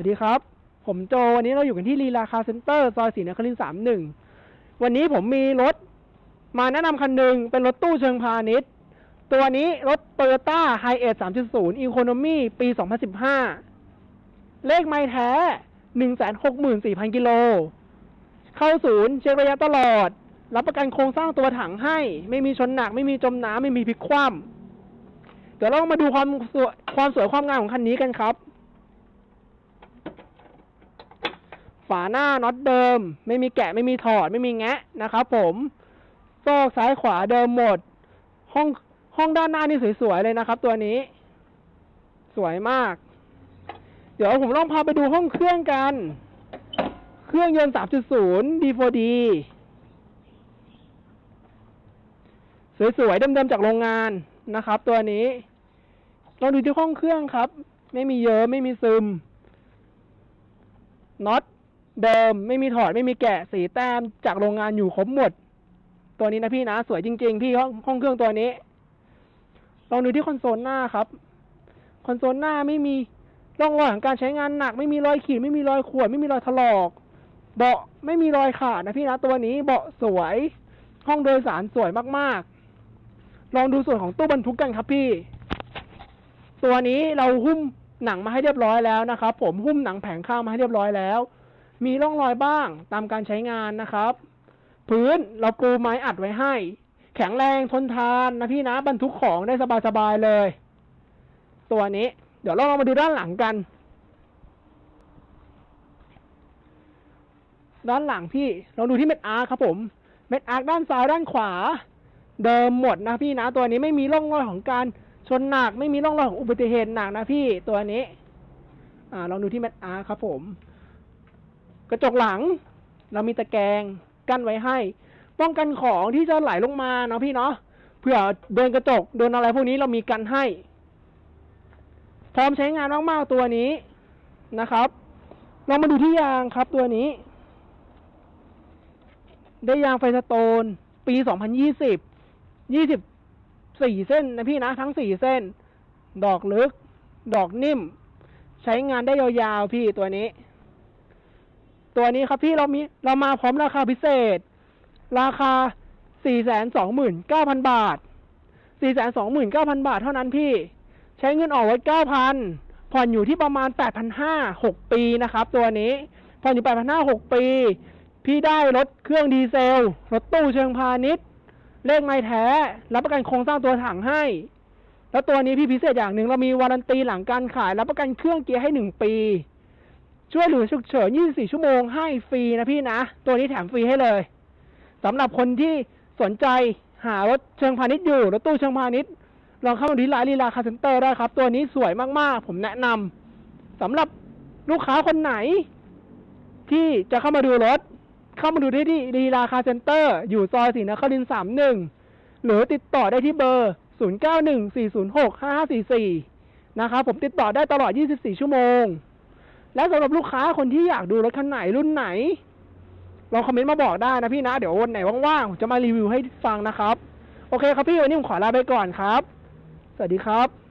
วัสดีครับ ผมโจ วันนี้เราอยู่กันที่ลีลาคาร์เซ็นเตอร์ซอยศรีนครินทร์สามหนึ่งวันนี้ผมมีรถมาแนะนำคันหนึ่งเป็นรถตู้เชิงพาณิชย์ ตัวนี้รถ Toyota h i 3 3.0 Economy ปี2015เลขไม่แท้164,000กิโล เข้าศูนย์เช็คระยะตลอด รับประกันโครงสร้างตัวถังให้ ไม่มีชนหนัก ไม่มีจมน้ำไม่มีพลิกคว่ำเดี๋ยวเรามาดูความสวยความสวยความงามของคันนี้กันครับ ฝาหน้าน็อตเดิม ไม่มีแกะไม่มีถอดไม่มีแงะนะครับผมซอกซ้ายขวาเดิมหมด ห้องห้องด้านหน้านี่สวยๆเลยนะครับ ตัวนี้ สวยมาก เดี๋ยวผมลองพาไปดูห้องเครื่องกัน เครื่องยนต์ 3.0 D4D สวยๆเดิมๆจากโรงงานนะครับ ตัวนี้ลองดูที่ห้องเครื่องครับ ไม่มีเยอะไม่มีซึมน็อต เดิมไม่มีถอดไม่มีแกะสีแต้มจากโรงงานอยู่ครบหมด ตัวนี้นะพี่นะ สวยจริง ๆ พี่ห้องห้องเครื่องตัวนี้ ลองดูที่คอนโซลหน้าครับ คอนโซลหน้าไม่มีร่องรอยของการใช้งานหนัก ไม่มีรอยขีดไม่มีรอยข่วนไม่มีรอยถลอก เบาะไม่มีรอยขาดนะพี่นะตัวนี้เบาะสวย ห้องโดยสารสวยมากๆ ลองดูส่วนของตู้บรรทุกกันครับพี่ ตัวนี้เราหุ้มหนังมาให้เรียบร้อยแล้วนะครับผมหุ้มหนังแผงข้างมาให้เรียบร้อยแล้ว มีร่องรอยบ้างตามการใช้งานนะครับ พื้นเราปูไม้อัดไว้ให้ แข็งแรงทนทานนะพี่นะบรรทุกของได้สบายๆเลย ตัวนี้ เดี๋ยวเราลองมาดูด้านหลังกัน ด้านหลังพี่เราดูที่เม็ดอาร์ครับผมเม็ดอาร์ด้านซ้ายด้านขวา เดิมหมดนะพี่นะ ตัวนี้ไม่มีร่องรอยของการชนหนักไม่มีร่องรอยของอุบัติเหตุหนักนะพี่ตัวนี้ อ่าลองดูที่เม็ดอาร์ครับผม กระจกหลัง เรามีตะแกรงกั้นไว้ให้ ป้องกันของที่จะไหลลงมาเนาะพี่เนาะเผื่อโดนกระจกโดนอะไรพวกนี้เรามีกันให้ พร้อมใช้งานมากๆตัวนี้นะครับ เรามาดูที่ยางครับตัวนี้ ได้ยางไฟสโตน ปี 2020 24เส้นนะพี่นะทั้ง4เส้น ดอกลึก ดอกนิ่ม ใช้งานได้ยาวๆพี่ตัวนี้ ตัวนี้ครับพี่เรามีเรามาพร้อมราคาพิเศษ ราคา 429,000 บาท 429,000 บาทเท่านั้นพี่ ใช้เงินออกไว้ 9,000 ผ่อนอยู่ที่ประมาณ 8,500 6 ปีนะครับ ตัวนี้ผ่อนอยู่ 8,500 6 ปี พี่ได้รถเครื่องดีเซล รถตู้เชิงพาณิชย์ เลขไม่แท้ รับประกันโครงสร้างตัวถังให้ แล้วตัวนี้พี่พิเศษอย่างหนึ่งเรามีวารันตีหลังการขาย รับประกันเครื่องเกียร์ให้ 1 ปี ช่วยเหลือฉุกเฉิน 24 ชั่วโมงให้ฟรีนะพี่นะ ตัวนี้แถมฟรีให้เลยสำหรับคนที่สนใจหารถเชิงพาณิชย์อยู่รถตู้เชิงพาณิชย์ลองเข้ามาที่ร้านลีลาคาร์เซ็นเตอร์ได้ครับ ตัวนี้สวยมากๆ ผมแนะนำสำหรับลูกค้าคนไหน ที่จะเข้ามาดูรถ เข้ามาดูได้ที่ลีลาคาร์เซ็นเตอร์ อยู่ซอยศรีนครินทร์สามหนึ่งหรือติดต่อได้ที่เบอร์ 0 9 1 4 0 6 5 5 4 4 นะครับผมติดต่อได้ตลอด 24 ชั่วโมง และสำหรับลูกค้าคนที่อยากดูรถคันไหนรุ่นไหนลองคอมเมนต์มาบอกได้นะพี่นะ เดี๋ยววันไหนว่างๆ จะมารีวิวให้ฟังนะครับ โอเคครับพี่ วันนี้ผมขอลาไปก่อนครับ สวัสดีครับ